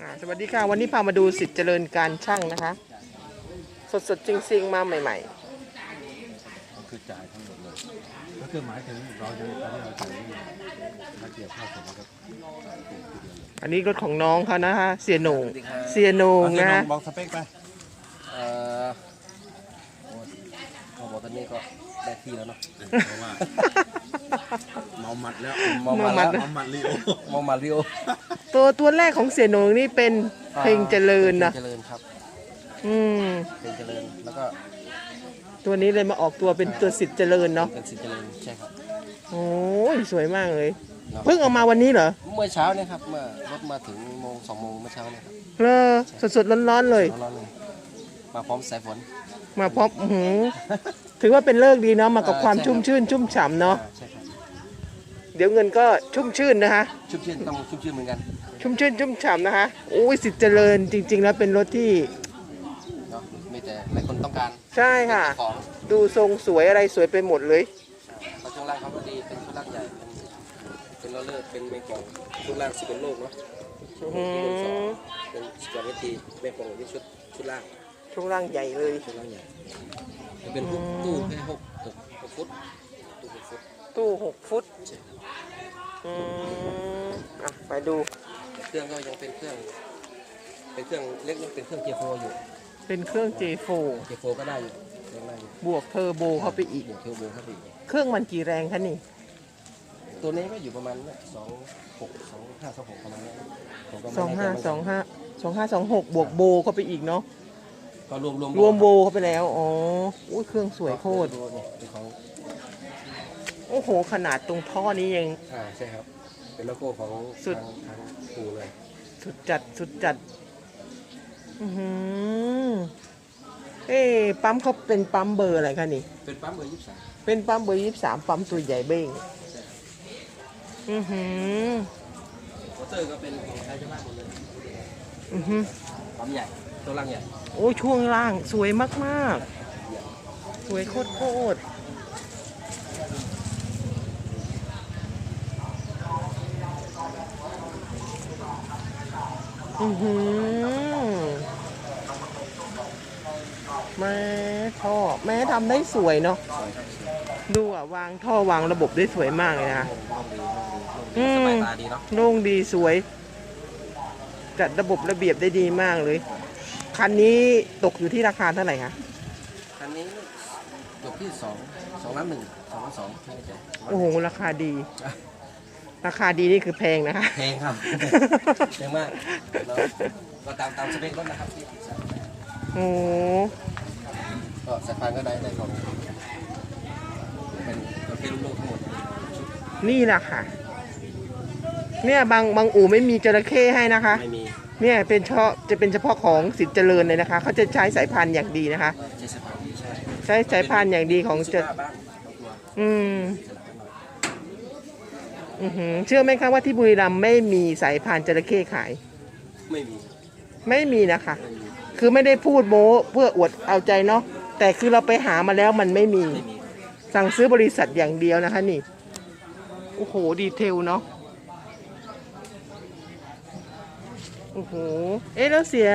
อ่าสวัสดีค่ะ วันนี้พามาดูสิทธิ์เจริญการช่างนะคะสดสดๆจริงๆมาใหม่ ก็คือจ่ายทั้งหมดเลย ก็คือหมายถึงเราจะตอนที่เราจ่ายนี่มาเกี่ยวข้าวเสร็จแล้วก็ๆ อันนี้รถของน้องเขานะคะเสียโหนงเสียโหนงเอานะเส้นบอกสเปคไปเอ่อโอ้เขาบอกตอนนี้ก็ได้ที่แล้วเนาะเพราะว่า เมาหมัดแล้วเมาหมัดแล้ว เมาหมัดลีโอมองมาริโอตัวตัวแรกของเสียโหนงนี่เป็นเพลงเจริญนะเพลงเจริญครับอืม เพลงเจริญแล้วก็ตัวนี้เลยมาออกตัวเป็นตัวสิทธิ์เจริญเนาะเป็นสิทธิ์เจริญใช่ครับโอ้ยสวยมากเลย เนาะเพิ่งเอามาวันนี้เหรอเมื่อเช้าเนี่ยครับเมื่อรถมาถึงโมงสองโมงเมื่อเช้าเนี่ยครับเลอสดสดๆร้อนๆเลย ร้อนๆเลยมาพร้อมสายฝนมาพร้อมอื้อหือถือว่าเป็นเลิกษ์ดีเนาะมากับความใช่ครับชุ่มชื่นชุ่มฉ่ำเนาะอ่าใช่ครับ เดี๋ยวเงินก็ชุ่มชื่นนะคะชุ่มชื่นต้องชุ่มชื่นเหมือนกันชุ่มชื่นชุ่มฉ่ำนะคะโอ้ยสิทธิ์เจริญจริง ๆ แล้วเป็นรถที่ เนาะไม่แต่หลายคนต้องการใช่ค่ะเป็นเจ้าของดูทรงสวยอะไรสวยไปหมดเลยเพราะช่วงล่างเขาก็ดีเป็นช่วงล่างใหญ่เป็นเป็นโรลเลอร์เป็นเมงกองช่วงล่างสิบเป็นโลกเนาะช่วงอืที่เป็นสองมเป็นสกอร์เวทีเมงกองที่ชุดชุดล่างช่วงล่างใหญ่เลย ช่วงล่างใหญ่จะเป็นพวกตู้แค่หกหกหกฟุตตู้หกฟุต ตู้หกฟุตใช่อืมอะไปดูเครื่องก็ยังเป็นเครื่อง เป็นเครื่องเล็กยังเป็นเครื่องเจโฟอยู่เป็นเครื่อง J4 เจโฟก็ได้อยู่เครื่องได้อยู่บวกเทอร์โบเข้าไปอีกบวกเทอร์โบเข้าไปอีกเครื่องมันกี่แรงคะนี่ ตัวนี้ก็อยู่ประมาณเนี่ยสองหกสองห้าสองหกประมาณเนี้ยผมก็ไม่สองแน่ใจห้าเหมืนกันสองห้าสองห้าสองหกบวกโบเข้าไปอีกเนาะก็รวมรวมรวมโบเข้าไปแล้ว อ๋ออุ้ยเครื่องสวยโคตรเนี่ยเป็นของ โอ้โห ขนาดตรงท่อนี้ยัง อ่าใช่ครับ เป็นโลโก้ของสุด ทางทางปูเลยสุดจัดสุดจัด อือหือเอ๊ะปั๊มเขาเป็นปั๊มเบอร์อะไรคะนี่ เป็นปั๊มเบอร์ยี่สิบสามเป็นปั๊มเบอร์ยี่สามปั๊มตัวใหญ่เบ้งอือหือ มอเตอร์ก็เป็นของไทยเจ้าบ้านหมดเลยอือหือ ปั๊มใหญ่ตัวล่างใหญ่โอ้ยช่วงล่างสวยมากๆ สวยโคตรโคตร อือหือแม่ท่อแม่ทำได้สวยเนาะดูอะวางท่อวางระบบได้สวยมากเลยนะคะห้องดีห้องดีห้องอืดีมสบายตาดีเนาะโล่งดีสวย จัดระบบระเบียบได้ดีมากเลย คันนี้ตกอยู่ที่ราคาเท่าไหร่คะคันนี้จบที่สองสองล้านหนึ่งสองล้านสองไม่แน่ใจโอ้โหราคาดี ราคาดีนี่คือแพงนะคะ แพงครับแพงมากเราก็ตามตามสเปครถนะครับที่ติดสั่งโอ้โหก็สายพานก็ได้ได้ของเป็นประเภทลูกๆทั้งหมดชุดนี่แหละค่ะ เนี่ยบางบางอู่ไม่มีจระเข้ให้นะคะ ไม่มีเนี่ยเป็นเฉพาะจะเป็นเฉพาะของสิทธิ์เจริญเลยนะคะเขาจะใช้สายพานอย่างดีนะคะ ใช้สายพานใช่ใช้สายพานอย่างดีของสุจะภาพบ้างบางตัวอืม สลับกันหน่อย อือหือเชื่อไหมคะว่าที่บุรีรัมย์ไม่มีสายพานจระเข้ขาย ไม่มีไม่มีนะคะ ไม่มีคือไม่ได้พูดโม้เพื่ออวดเอาใจเนาะแต่คือเราไปหามาแล้วมันไม่มี ไม่มีสั่งซื้อบริษัทอย่างเดียวนะคะนี่ โอ้โห ดีเทลเนาะ โอ้โห เอ๊ะแล้วเสีย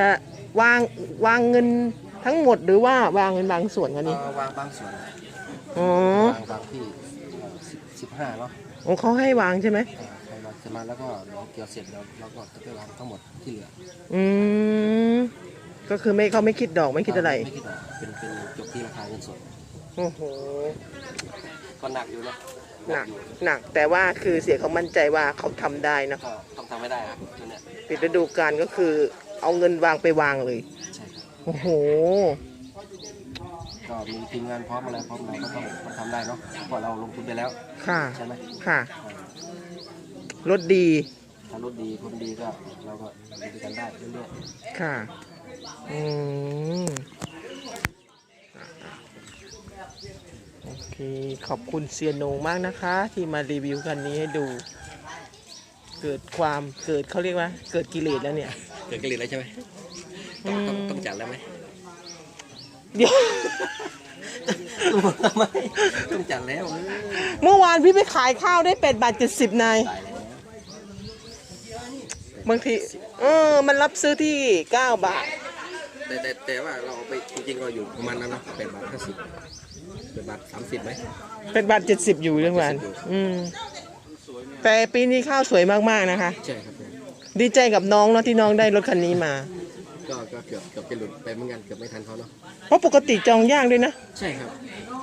วางวางเงินทั้งหมดหรือว่าวางเงินบางส่วนคะนี่ เอ่อวางบางส่วนอ๋อ วางบางที่สิบสิบห้าเนาะ ของเขาให้วางใช่ไหมอ่าใครวางเสร็จมาแล้วก็เดี๋ยวเกี่ยวเสร็จแล้วเราก็จะไปวางทั้งหมดที่เหลืออืมก็คือไม่เขาไม่คิดดอกไม่คิดอะไร ไม่คิดหรอกเป็นเป็นจบที่ราคาเงินสดโอ้โห ก็หนักอยู่นะหนัก อยู่หนัก แต่ว่าคือเสียเขามั่นใจว่าเขาทำได้นะก็ต้องทำให้ได้ครับตัวเนี้ยปิดฤดูกาลก็คือเอาเงินวางไปวางเลย ใช่ครับโอ้โห ก็มีทีมงานพร้อมอะไรพร้อมเราก็ต้องต้องทำได้เนาะเพราะเราลงทุนไปแล้วค่ะ ใช่ไหมค่ะอ่ารถดี ถ้ารถดีคนดีก็เราก็อยู่ด้วยกันได้เรื่อยค่ะ อืมโอเค ขอบคุณเซียนโหนงมากนะคะ ที่มารีวิวคันนี้ให้ดู เกิดความเกิดเขาเรียกว่า เกิดกิเลสแล้วเนี่ย ๆเกิดกระลิ่แล้วใช่ไหมต้องต้องต้องจัดแล้วไหม เดี๋ยวทำไมต้องจัดแล้วเออเมื่อวานพี่ไปขายข้าวได้เป็ดบาทเจ็ดสิบนาย ตายแล้วโบางที เออ มันรับซื้อที่ 9 บาท แต่แต่แต่ว่าเราเอาไปจริงๆก็อยู่ประมาณนั้นนะแปดบาทห้าสิบแปดบาทสามสิบไหม เป็นบาท70 อยู่เรื่องวัน อืม แต่ปีนี้ข้าวสวยมากๆนะคะ ใช่ครับผมดีใจกับน้องเนาะที่น้องได้รถคันนี้มา ก็ก็เกือบเกือบจะหลุดไปเหมือนกันเกือบไม่ทันเขาเนาะเพราะปกติจองยากด้วยนะ ใช่ครับ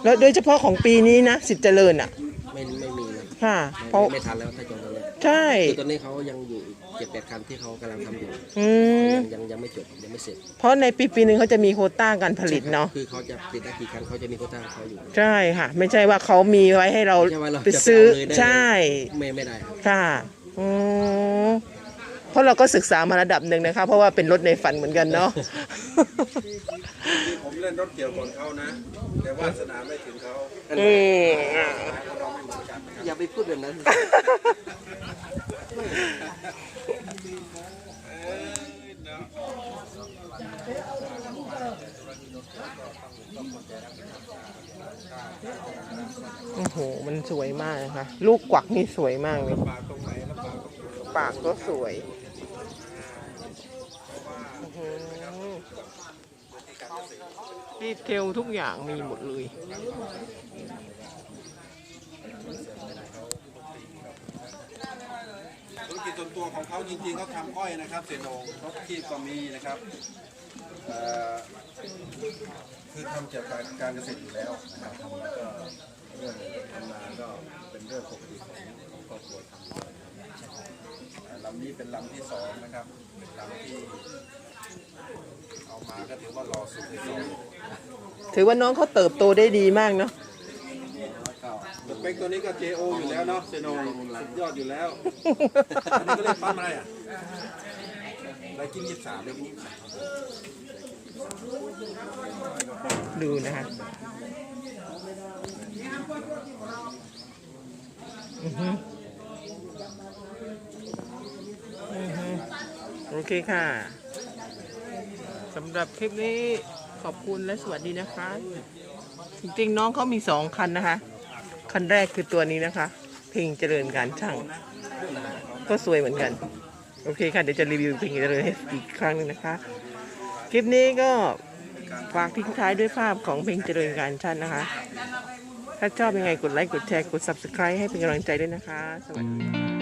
แล้วโดยเฉพาะของปีนี้นะสิทธิ์เจริญอะ ไม่ไม่มีนะค่ะ เพราะไม่ไม่ทันแล้วถ้าจองตอนนี้ใช่ คือตอนนี้เขายังอยู่อีกเจ็ดแปดคันที่เขากำลังทำอยู่อืม ยังยังยังไม่จบยังไม่เสร็จเพราะในปีปีหนึ่งเขาจะมีโควต้าการผลิตเนาะ คือเขาจะติดได้กี่คันเขาจะมีโควต้าของเขาอยู่ ใช่ค่ะ ไม่ใช่ว่าเขามีไว้ให้เราไม่ใช่ว่าเราไปซื้อจะไปเอาเลยได้เลย ใช่ ไม่ไม่ได้ครับ ค่ะอืมเพ ราะเราก็ศึกษามาระดับหนึ่งนะคะ เพราะว่าเป็นรถในฝันเหมือนกันเนาะ ผมเล่นรถเกี่ยวก่อนเขานะ แต่วาสนาไม่ถึงเขาอืมอย่าไปพูดแบบนั้น โอ้โห มันสวยมากนะคะ ลูกกวักนี่สวยมากเลย ปากตรงไหนลำบากตรงไหนปากก็สวยอื้อหือ ดีเทลทุกอย่างมีหมดเลยธุรกิจส่วนตัวของเขาจริงๆเขาทำอ้อยนะครับเสียโหนงเขาที่ก็มีนะครับเอ่อคือทำเกี่ยวกับการเกษตรอยู่แล้วนะครับแล้วก็เรื่องทำนาก็เป็นเรื่องปกติของของครอบครัวทำอยู่แล้วนะครับเอ่อลำนี้เป็นลำที่สองนะครับเป็นลำที่ เอามาก็ถือว่ารอสุดที่สองถือว่าน้องเขาเติบโตได้ดีมากเนาะสเปคตัวนี้ก็ JO อยู่แล้วเนาะเซโนสุดยอดอยู่แล้วอันนี้ก็เล่นปั๊มอะไรอะไรกิ้งยี่สามไรกิ้งยี่สามดูนะคะอือฮึอือฮึโอเคค่ะ สำหรับคลิปนี้ขอบคุณและสวัสดีนะคะ จริงๆน้องเขามีสองคันนะคะ คันแรกคือตัวนี้นะคะ เพลงเจริญการช่าง ก็สวยเหมือนกัน โอเคค่ะ เดี๋ยวจะรีวิวเพลงเจริญให้อีกครั้งหนึงนะคะ คลิปนี้ก็ฝากทิ้งท้ายด้วยภาพของเพลงเจริญการชันนะคะ ถ้าชอบยังไงกดไลค์กดแชร์กด subscribe ให้เป็นกำลังใจด้วยนะคะ สวัสดีค่ะ